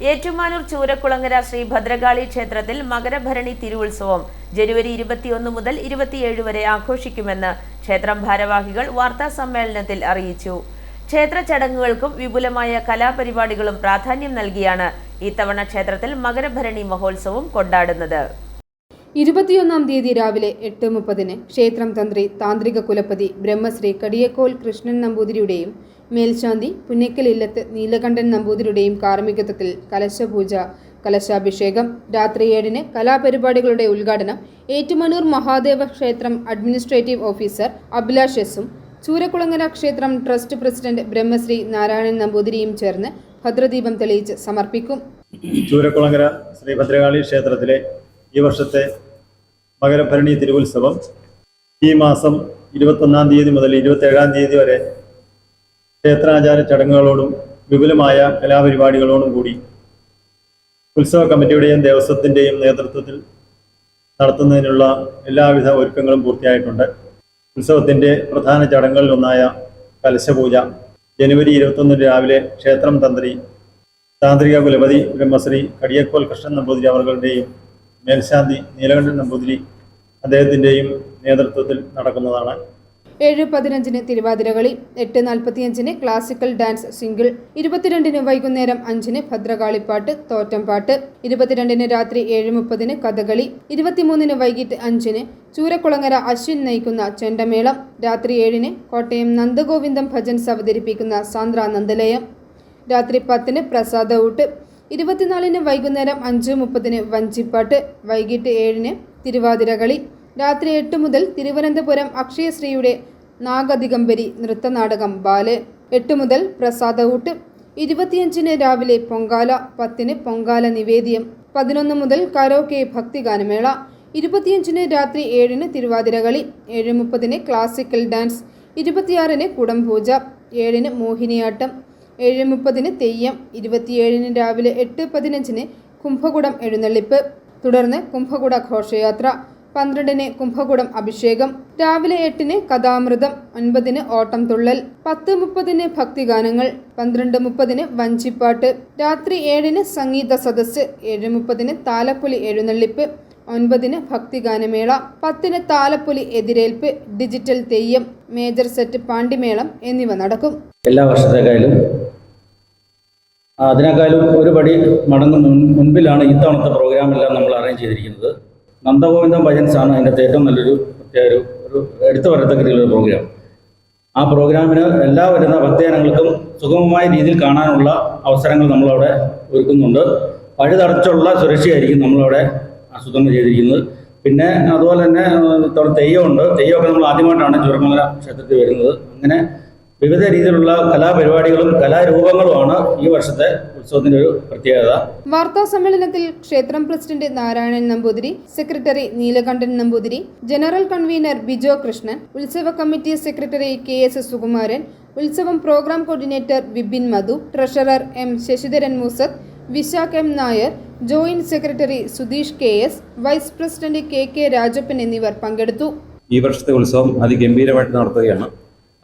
ഏറ്റുമാനൂർ ചൂരക്കുളങ്ങര ശ്രീ ഭദ്രകാളി ക്ഷേത്രത്തിൽ മകരഭരണി തിരുവുത്സവം ജനുവരി ഇരുപത്തിയൊന്ന് മുതൽ ഇരുപത്തിയേഴ് വരെ ആഘോഷിക്കുമെന്ന് ക്ഷേത്രം ഭാരവാഹികൾ വാർത്താ സമ്മേളനത്തിൽ അറിയിച്ചു. ക്ഷേത്ര ചടങ്ങുകൾക്കും വിപുലമായ കലാപരിപാടികളും പ്രാധാന്യം നൽകിയാണ് ഇത്തവണ ക്ഷേത്രത്തിൽ മകരഭരണി മഹോത്സവം കൊണ്ടാടുന്നത്. ഇരുപത്തിയൊന്നാം തീയതി രാവിലെ എട്ട് മുപ്പതിന് ക്ഷേത്രം തന്ത്രി താന്ത്രിക കുലപതി ബ്രഹ്മശ്രീ കടിയക്കോൽ കൃഷ്ണൻ നമ്പൂതിരിയുടെയും മേൽശാന്തി പുന്നക്കൽ ഇല്ലത്ത് നീലകണ്ഠൻ നമ്പൂതിരിയുടെയും കാർമ്മികത്വത്തിൽ കലശപൂജ കലശാഭിഷേകം രാത്രി ഏഴിന് കലാപരിപാടികളുടെ ഉദ്ഘാടനം ഏറ്റുമാനൂർ മഹാദേവ ക്ഷേത്രം അഡ്മിനിസ്ട്രേറ്റീവ് ഓഫീസർ അഭിലാഷ് എസും ചൂരക്കുളങ്ങര ക്ഷേത്രം ട്രസ്റ്റ് പ്രസിഡന്റ് ബ്രഹ്മശ്രീ നാരായണൻ നമ്പൂതിരിയും ചേർന്ന് ഭദ്രദീപം തെളിയിച്ച് സമർപ്പിക്കും. ചൂരക്കുളങ്ങര ശ്രീ ഭദ്രകാളി ക്ഷേത്രത്തിലെ ഈ വർഷത്തെ മകരഭരണി തിരുവുത്സവം ഈ മാസം ഇരുപത്തൊന്നാം തീയതി മുതൽ ഇരുപത്തേഴാം തീയതി വരെ ക്ഷേത്രാചാര ചടങ്ങുകളോടും വിപുലമായ കലാപരിപാടികളോടും കൂടി ഉത്സവ കമ്മിറ്റിയുടെയും ദേവസ്വത്തിന്റെയും നേതൃത്വത്തിൽ നടത്തുന്നതിനുള്ള എല്ലാവിധ ഒരുക്കങ്ങളും പൂർത്തിയായിട്ടുണ്ട്. ഉത്സവത്തിന്റെ പ്രധാന ചടങ്ങുകളിലൊന്നായ കലശപൂജ ജനുവരി ഇരുപത്തൊന്നിന് രാവിലെ ക്ഷേത്രം തന്ത്രി താന്ത്രിക കുലപതി ബ്രഹ്മശ്രീ കടിയക്കോൽ കൃഷ്ണൻ നമ്പൂതിരി അവർകളുടെയും മേൽശാന്തി നീലകണ്ഠൻ നമ്പൂതിരി അദ്ദേഹത്തിന്റെയും നേതൃത്വത്തിൽ നടക്കുന്നതാണ്. ഏഴ് പതിനഞ്ചിന് തിരുവാതിരകളി എട്ട് നാൽപ്പത്തിയഞ്ചിന് ക്ലാസിക്കൽ ഡാൻസ് സിംഗിൾ ഇരുപത്തിരണ്ടിന് വൈകുന്നേരം അഞ്ചിന് ഭദ്രകാളിപ്പാട്ട് തോറ്റംപാട്ട് ഇരുപത്തിരണ്ടിന് രാത്രി ഏഴ് മുപ്പതിന് കഥകളി ഇരുപത്തിമൂന്നിന് വൈകിട്ട് അഞ്ചിന് ചൂരക്കുളങ്ങര അശ്വിൻ നയിക്കുന്ന ചെണ്ടമേളം രാത്രി ഏഴിന് കോട്ടയം നന്ദഗോവിന്ദം ഭജൻസ് അവതരിപ്പിക്കുന്ന സാന്ദ്ര നന്ദലയം രാത്രി പത്തിന് പ്രസാദ ഊട്ട് ഇരുപത്തിനാലിന് വൈകുന്നേരം അഞ്ച് മുപ്പതിന് വഞ്ചിപ്പാട്ട് വൈകിട്ട് ഏഴിന് തിരുവാതിരകളി രാത്രി എട്ട് മുതൽ തിരുവനന്തപുരം അക്ഷയശ്രീയുടെ നാഗദിഗംബരി നൃത്തനാടകം ബാൽ എട്ട് മുതൽ പ്രസാദ ഊട്ട് ഇരുപത്തിയഞ്ചിന് രാവിലെ പൊങ്കാല പത്തിന് പൊങ്കാല നിവേദ്യം പതിനൊന്ന് മുതൽ കരോക്കെ ഭക്തിഗാനമേള ഇരുപത്തിയഞ്ചിന് രാത്രി ഏഴിന് തിരുവാതിരകളി ഏഴ് മുപ്പതിന് ക്ലാസിക്കൽ ഡാൻസ് ഇരുപത്തിയാറിന് കുടംപൂജ ഏഴിന് മോഹിനിയാട്ടം ഏഴ് മുപ്പതിന് തെയ്യം ഇരുപത്തിയേഴിന് രാവിലെ എട്ട് പതിനഞ്ചിന് കുംഭകുടം എഴുന്നള്ളിപ്പ് തുടർന്ന് കുംഭകുട ഘോഷയാത്ര പന്ത്രണ്ടിന് കുംഭകുടം അഭിഷേകം രാവിലെ എട്ടിന് കഥാമൃതം ഒൻപതിന് ഓട്ടം തുള്ളൽ പത്ത് മുപ്പതിന് ഭക്തിഗാനങ്ങൾ പന്ത്രണ്ട് മുപ്പതിന് വഞ്ചിപ്പാട്ട് രാത്രി ഏഴിന് സംഗീത സദസ്സ് ഏഴ് മുപ്പതിന് താലപ്പൊലി എഴുന്നള്ളിപ്പ് ഒൻപതിന് ഭക്തിഗാനമേള പത്തിന് താലപ്പൊലി എതിരേൽപ്പ് ഡിജിറ്റൽ തെയ്യം മേജർ സെറ്റ് പാണ്ടിമേളം എന്നിവ നടക്കും. എല്ലാ വർഷത്തേക്കാളും അതിനേക്കാളും ഒരു പടി മടങ്ങ് മുൻപിലാണ് ഇത്തവണത്തെ പ്രോഗ്രാമെല്ലാം നമ്മൾ അറേഞ്ച് ചെയ്തിരിക്കുന്നത്. നന്ദഗോവിന്ദം ഭജൻസ് ആണ് അതിന്റെ ഏറ്റവും നല്ലൊരു ഒരു ഒരു എടുത്തു പറയത്തക്ക രീതിയിലുള്ള പ്രോഗ്രാം ആ പ്രോഗ്രാമിന് എല്ലാ വരുന്ന ഭക്തജനങ്ങൾക്കും സുഗമമായ രീതിയിൽ കാണാനുള്ള അവസരങ്ങൾ നമ്മളവിടെ ഒരുക്കുന്നുണ്ട്. പഴുതടച്ചുള്ള സുരക്ഷയായിരിക്കും നമ്മളവിടെ ആസൂത്രണം ചെയ്തിരിക്കുന്നത്. പിന്നെ അതുപോലെ തന്നെ തെയ്യമുണ്ട്. തെയ്യമൊക്കെ നമ്മൾ ആദ്യമായിട്ടാണ് ചുരമംഗല ക്ഷേത്രത്തിൽ വരുന്നത്. അങ്ങനെ വിവിധ രീതിയിലുള്ള കലാപരിപാടികളും കലാരൂപങ്ങളുമാണ് ഈ വർഷത്തെ ഉത്സവത്തിന്റെ ഒരു പ്രത്യേകത. വാർത്താ സമ്മേളനത്തിൽ ക്ഷേത്രം president Narayanan Namboothiri secretary Neelakandan Namboothiri general convener Bijo Krishnan ഉത്സവ committee secretary K S Sukumaran ഉത്സവം programme coordinator Vipin Madhu treasurer M Sasidharan Moosath Vishakh M Nair joint secretary Sudheesh K S vice president K K Rajappan എന്നിവർ പങ്കെടുത്തു. ഈ വർഷത്തെ ഉത്സവം അതിഗംഭീരമായിട്ട് നടത്തുകയാണ്.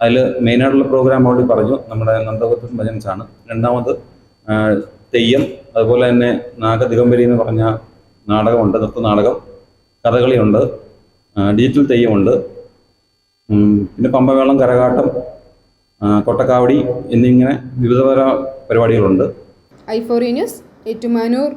അതിൽ മെയിനായിട്ടുള്ള പ്രോഗ്രാം ഓൾറെഡി പറഞ്ഞു. നമ്മുടെ നന്ദഗോത്ര ഭജൻസ് ആണ്. രണ്ടാമത് തെയ്യം അതുപോലെ തന്നെ നാഗദിഗംബരി എന്ന് പറഞ്ഞ നാടകമുണ്ട് നൃത്തനാടകം കഥകളിയുണ്ട്. ഡിജിറ്റൽ തെയ്യമുണ്ട്. പിന്നെ പമ്പവേളം കരകാട്ടം കൊട്ടക്കാവടി എന്നിങ്ങനെ വിവിധതര പരിപാടികളുണ്ട്. I four news Ettumanoor.